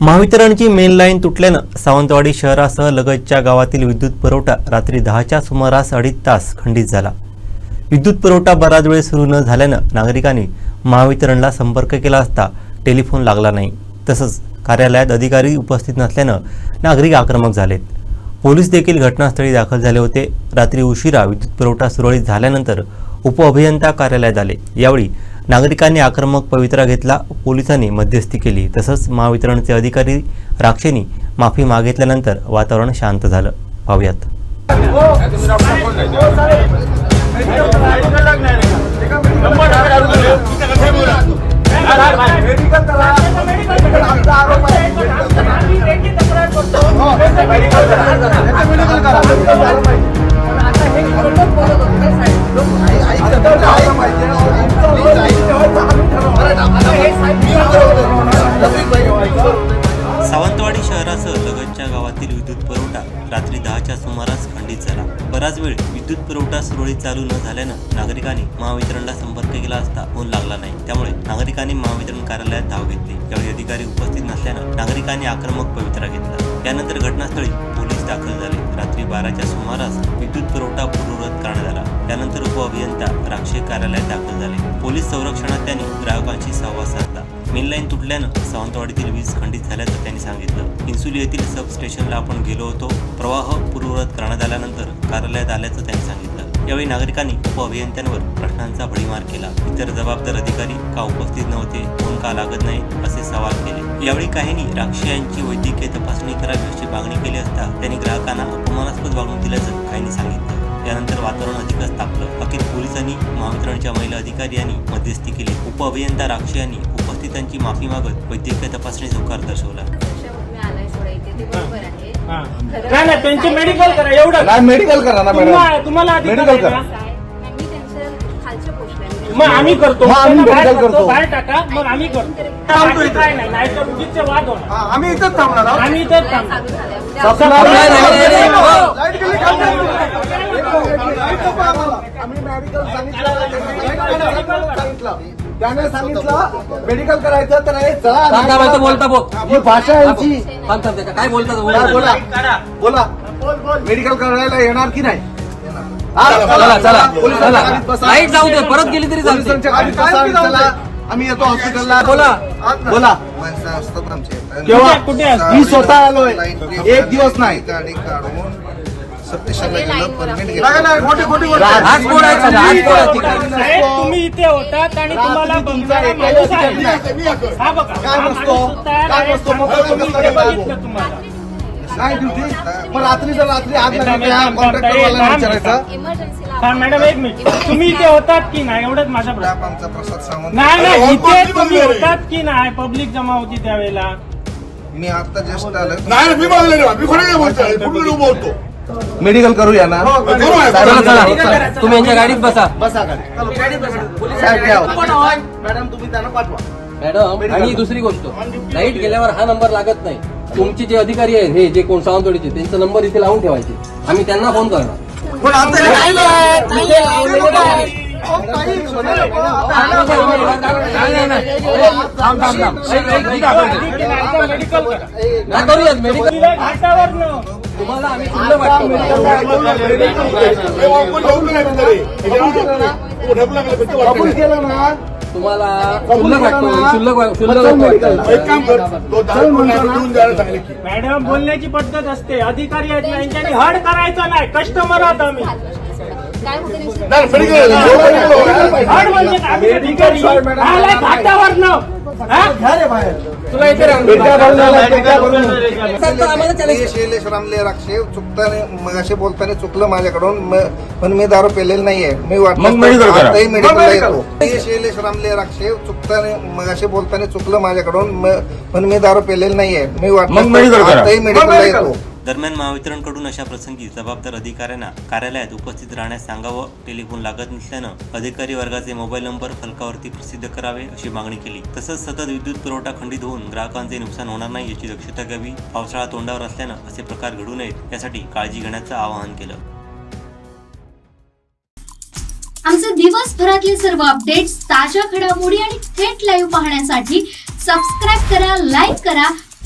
महावितरणची main line तुटल्यानं सावंतवाडी शहरासह लगतच्या गावातील विद्युत पुरवठा रात्री दहाच्या सुमारास अडीच तास खंडित झाला. विद्युत पुरवठा बराच वेळ सुरू न झाल्यानं नागरिकांनी महावितरणला संपर्क केला असता टेलिफोन लागला नाही. तसंच कार्यालयात अधिकारी उपस्थित नसल्यानं नागरिक आक्रमक झालेत. पोलीस देखील घटनास्थळी दाखल झाले होते. रात्री उशिरा विद्युत पुरवठा सुरळीत झाल्यानंतर उपअभियंता कार्यालयात आले. यावेळी नागरिकांनी आक्रमक पवित्रा घेतला पोलिसांनी मध्यस्थी केली. तसंच महावितरणचे अधिकारी राक्षेनी माफी मागितल्यानंतर वातावरण शांत झालं. पाहूयात. हो. शहरासह लगतच्या गावातील विद्युत पुरवठा रात्री दहाच्या सुमारास खंडित झाला. बराच वेळ विद्युत पुरवठा सुरळीत चालू न झाल्यानं नागरिकांनी महावितरणला संपर्क केला असता फोन लागला नाही. त्यामुळे नागरिकांनी महावितरण कार्यालयात धाव घेतली. यावेळी अधिकारी उपस्थित नसल्यानं नागरिकांनी आक्रमक पवित्रा घेतला. त्यानंतर घटनास्थळी पोलीस दाखल झाले. रात्री बाराच्या सुमारास विद्युत पुरवठा पूर्ववत करण्यात आला. त्यानंतर उपअभियंता राक्षे कार्यालयात दाखल झाले. पोलीस संरक्षणात त्यांनी ग्राहकांशी संवाद साधला. मेन लाईन तुटल्यानं सावंतवाडीतील वीज खंडित झाल्याचं त्यांनी सांगितलं. इन्सुली येथील सब स्टेशनला आपण गेलो होतो. प्रवाह पूर्ववत करण्यात आल्यानंतर कार्यालयात आल्याचं त्यांनी सांगितलं. यावेळी नागरिकांनी उपअभियंत्यांवर प्रश्नांचा भडीमार केला. इतर जबाबदार अधिकारी का उपस्थित नव्हते? कोण का लागत नाही? असे सवाल केले. यावेळी काहींनी राक्षी यांची वैद्यकीय तपासणी करावी अशी मागणी केली असता त्यांनी ग्राहकांना अपमानास्पद वागणूक दिल्याचं काहींनी सांगितलं. त्यानंतर वातावरण अधिकच तापलं. अखेर पोलिसांनी महावितरणच्या महिला अधिकारी यांनी मध्यस्थी केली. उपअभियंता राक्षी यांनी उपस्थितांची माफी मागत वैद्यकीय तपासणीस होकार दर्शवला तुम्ही आलाय सोडा इथे ते बरोबर आहे हा. खरं नाही नाही त्यांची मेडिकल करा एवढं नाही मेडिकल करा ना तुम्हा- मॅडम तुम्हाला अधिकार आहे करा. का? मग आम्ही करतो मग आम्ही त्यांना बाहेर करतो करतो. बाहेर टाका मग आम्ही करतो थांबतो बाकी इथं. काय नाही नाही तर उगीचचे वाद होणार हा, आम्ही इथंच थांबणार आहोत. आम्ही इथंच थांबतो चालू झालंय उद्या सपना- नाही, नाही, नाही, नाही. लाइट गेली का? लाइट नको आम्हाला. आम्ही मेडिकल सांगितलं मेडिकल सांगितलं त्याने सांगितलं मेडिकल करायचं तर हे चला बोलता बोल. ही भाषा यांची. काय बोलतात बोला. बोला? मेडिकल करायला येणार की नाही? चला चला. लाइट जाऊ दे परत गेली तरी चालते. आम्ही येतो हॉस्पिटलला. बोला. बोला. माणसं असतात आमचे केव्हा? कुठे? मी स्वतः आलोय. एक दिवस नाही. तुम्ही इथे होतात आणि तुम्हाला. हा काय ड्युटी मग रात्री जर रात्री आग थांब, लागली थांब, थांब, कॉन्ट्रॅक्टरवाला थांब, विचारायचं? इमर्जन्सीला हा मॅडम एक मिनिट. तुम्ही इथे होतात की नाही एवढंच माझा प्रश्न. स्टाफ आमचा प्रसाद सावंत. नाही नाही इथे तुम्ही होतात की नाही? पब्लिक जमा होती त्यावेळेला. मी आता जस्ट आलो. नाही मी नाही. मी कुठे बोलतो. मेडिकल करूया ना? हो, चला चला. तुम्ही यांच्या गाडीत बसा. बसा मॅडम तुम्ही त्यांना पाठवा. मॅडम आणि दुसरी गोष्ट. लाइट गेल्यावर हा नंबर लागत नाही. तुमचे जे अधिकारी आहेत हे जे कोण सावंतवाडीचे त्यांचा नंबर इथे लावून ठेवायचे. आम्ही त्यांना फोन करणार. पण आता थांब थांब थांब मेडिकल घाटावर न तुम्हाला आम्ही वाटतो केलं ना तुम्हाला शुल्लक वाटतो शुल्लक शुल्लक वाटतो मॅडम बोलण्याची पद्धत असते अधिकारी आहेत ना यांच्यानी हड करायचं नाही कस्टमर आहात आम्ही हड म्हणजे आम्ही अधिकारी आलाय घाटावरनं. हा? तुला इथे राहून शैलेश रामले राक्षे चुकताने मगाशी बोलताना चुकलं माझ्याकडून म- पण मी दारू पेलेलं नाहीये. मी मग मेडिकलला. येतो शैलेश रामले राक्षे चुकताने मगाशी बोलताना चुकलं माझ्याकडून म- पण मी दारू पेलेलं नाहीये. मी. आताही मेडिकलला. येतो दरम्यान महावितरणकडून अशा प्रसंगी जबाबदार अधिकाऱ्यांना कार्यालयात उपस्थित राहण्यास सांगावं टेलिफोन लागत नसल्यानं अधिकारी वर्गाचे मोबाईल नंबर फलकावरती प्रसिद्ध करावे अशी मागणी केली. तसंच सतत विद्युत पुरवठा खंडित होऊन ग्राहकांचे नुकसान होणार नाही याची दक्षता घ्यावी पावसाळा तोंडावर असल्यानं असे प्रकार घडू नयेत यासाठी काळजी घेण्याचं आवाहन केलं. आमचे दिवसभरातले सर्व अपडेट्स ताज्या घडामोडी आणि थेट लाईव्ह पाहण्यासाठी सबस्क्राईब करा लाईक करा